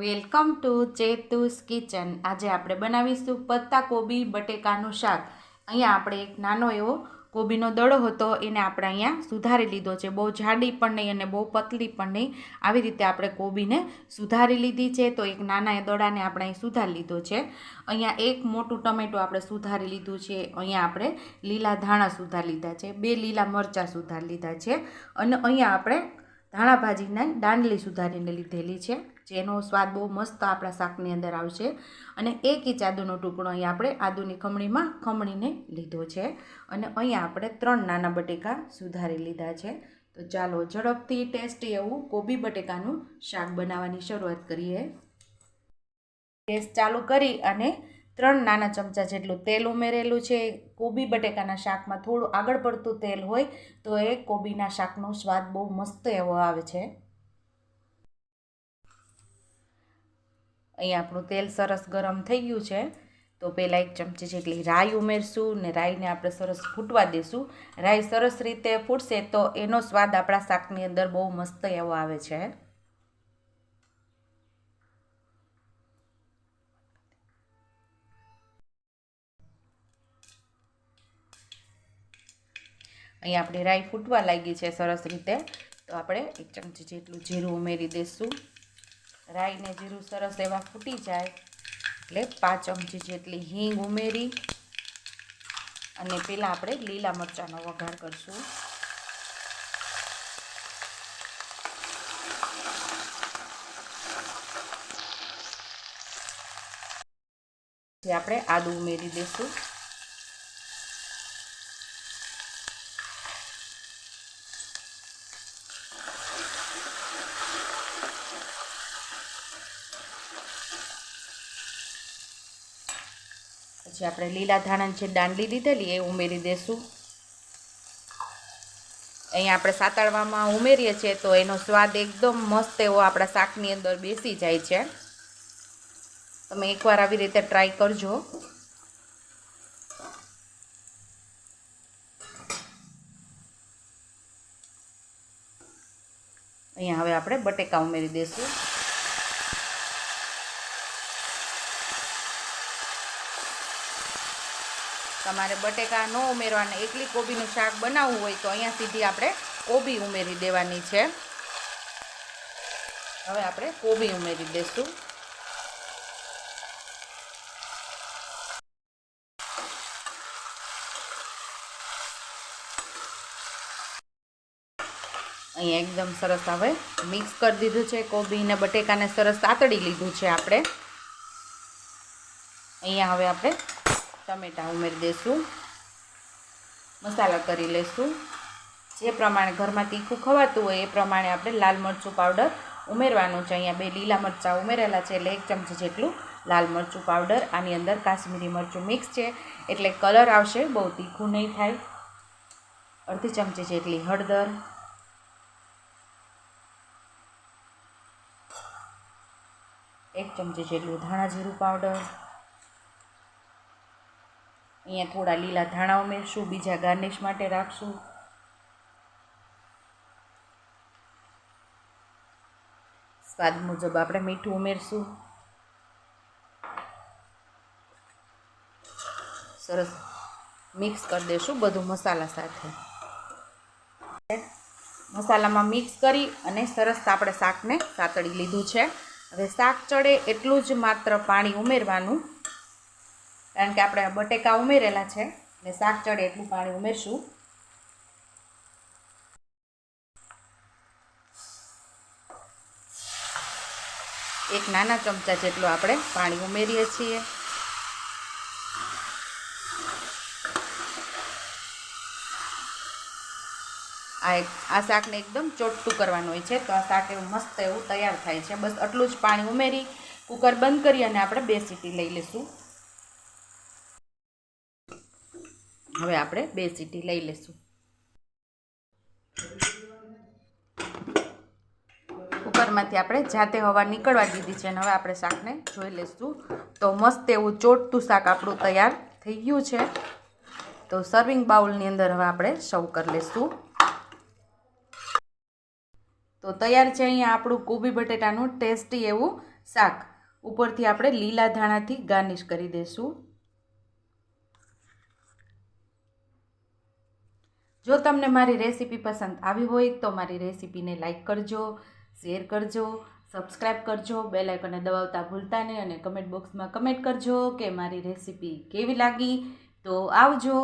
Welcome to ચેતુસ kitchen. આજે આપણે બનાવીશું પત્તા કોબી બટેકાનું શાક. અહીંયા આપણે એક નાનો એવો કોબીનો દડો હતો, એને આપણે અહીંયા સુધારી લીધો છે. બહુ જાડી પણ નહીં અને બહુ પતલી પણ નહીં. આવી રીતે આપણે કોબીને સુધારી લીધી છે. તો એક નાના એ દડાને આપણે અહીં સુધારી લીધો છે. અહીંયા એક મોટું ટમેટું આપણે સુધારી લીધું છે. અહીંયા આપણે લીલા ધાણા સુધારી લીધા છે. બે લીલા મરચાં સુધારી લીધા છે. અને અહીંયા આપણે ધાણા ભાજીને દાંડલી સુધારીને લીધેલી છે. જેનો સ્વાદ બહુ મસ્ત આપણા શાકની અંદર આવશે અને એક ઇંચ આદુનો ટુકડો અહીંયા આપણે આદુની ખમણીમાં ખમણીને લીધો છે. અને અહીંયા આપણે ત્રણ નાના બટેકા સુધારી લીધા છે. તો ચાલો ઝડપથી ટેસ્ટી એવું કોબી બટેકાનું શાક બનાવવાની શરૂઆત કરીએ. ગેસ ચાલુ કરી અને ત્રણ નાના ચમચા જેટલું તેલ ઉમેરેલું છે. કોબી બટેકાના શાકમાં થોડું આગળ પડતું તેલ હોય તો એ કોબીના શાકનો સ્વાદ બહુ મસ્ત એવો આવે છે. અહીં આપણું તેલ સરસ ગરમ થઈ ગયું છે. તો પહેલાં એક ચમચી જેટલી રાઈ ઉમેરશું ને રાઈને આપણે સરસ ફૂટવા દઈશું રાઈ સરસ રીતે ફૂટશે તો એનો સ્વાદ આપણા શાકની અંદર બહુ મસ્ત એવો આવે છે. અહીં આપણી રાઈ ફૂટવા લાગી છે સરસ રીતે. તો આપણે એક ચમચી જેટલું જીરું ઉમેરી દઈશું રાઈને જીરું સરસ એવા ફૂટી જાય. એટલે પાંચ ચમચી જેટલી હિંગ ઉમેરી અને પહેલાં આપણે લીલા મરચાંનો વઘાર કરશું. જે આપણે આદુ ઉમેરી દઈશું પછી આપણે લીલા ધાણાની જે દાંડલી લીધેલી એ ઉમેરી દઈશું અહીંયા આપણે સાતળવામાં ઉમેરીએ છીએ તો એનો સ્વાદ એકદમ મસ્ત એવો આપણા શાકની અંદર બેસી જાય છે. તમે એકવાર આવી રીતે ટ્રાય કરજો. અહીંયા હવે આપણે બટેકા ઉમેરી દઈશું તમારે બટેકા ન ઉમેરવાના, એકલી કોબીનું શાક બનાવવું હોય તો અહીંયા સીધી આપણે કોબી ઉમેરી દેવાની છે. હવે આપણે કોબી ઉમેરી દઈશું અહીંયા એકદમ સરસ હવે મિક્સ કરી દીધું છે કોબીને બટેકાને સરસ સાતડી લીધું છે આપણે. અહીંયા હવે આપણે ટમેટાં ઉમેરી દઈશું મસાલા કરી લઈશું જે પ્રમાણે ઘરમાં તીખું ખવાતું હોય એ પ્રમાણે આપણે લાલ મરચું પાવડર ઉમેરવાનું છે. અહીંયા બે લીલા મરચાં ઉમેરેલા છે એટલે એક ચમચી જેટલું લાલ મરચું પાવડર. આની અંદર કાશ્મીરી મરચું મિક્સ છે. એટલે કલર આવશે બહુ તીખું નહીં થાય. અડધી ચમચી જેટલી હળદર. એક ચમચી જેટલું ધાણા જીરું પાવડર. અહીંયા થોડા લીલા ધાણા ઉમેરશું બીજા ગાર્નિશ માટે રાખશું. સ્વાદ મુજબ આપણે મીઠું ઉમેરશું. સરસ મિક્સ કરી દઈશું બધું મસાલા સાથે. મસાલામાં મિક્સ કરી અને સરસ આપણે શાકને સાતળી લીધું છે. હવે શાક ચડે એટલું જ માત્ર પાણી ઉમેરવાનું. કારણ કે આપણે બટેકા ઉમેરેલા છે એટલે શાક ચડે એટલું પાણી ઉમેરશું. એક નાના ચમચા જેટલું આપણે પાણી ઉમેરીએ છીએ. આ એક આ શાકને એકદમ ચોટતું કરવાનું હોય છે, તો આ શાક એવું મસ્ત એવું તૈયાર થાય છે. બસ આટલું જ પાણી ઉમેરી, કુકર બંધ કરી અને આપણે બે સીટી લઈ લઈશું. હવે આપણે બે સીટી લઈ લઈશું કુકરમાંથી આપણે જાતે હવા નીકળવા દીધી છે અને હવે આપણે શાકને જોઈ લઈશું તો મસ્ત એવું ચોટતું શાક આપણું તૈયાર થઈ ગયું છે. તો સર્વિંગ બાઉલની અંદર હવે આપણે સર્વ કરી લઈશું તો તૈયાર છે અહીંયા આપણું કોબી બટેટાનું ટેસ્ટી એવું શાક. ઉપરથી આપણે લીલા ધાણાથી ગાર્નિશ કરી દઈશું જો તમને મારી રેસીપી પસંદ આવી હોય તો મારી રેસીપીને લાઈક કરજો, શેર કરજો સબસ્ક્રાઈબ કરજો, બેલ આઇકનને દબાવતા ભૂલતા નહીં અને કમેન્ટ બોક્સમાં કમેન્ટ કરજો કે મારી રેસીપી કેવી લાગી. તો આવજો.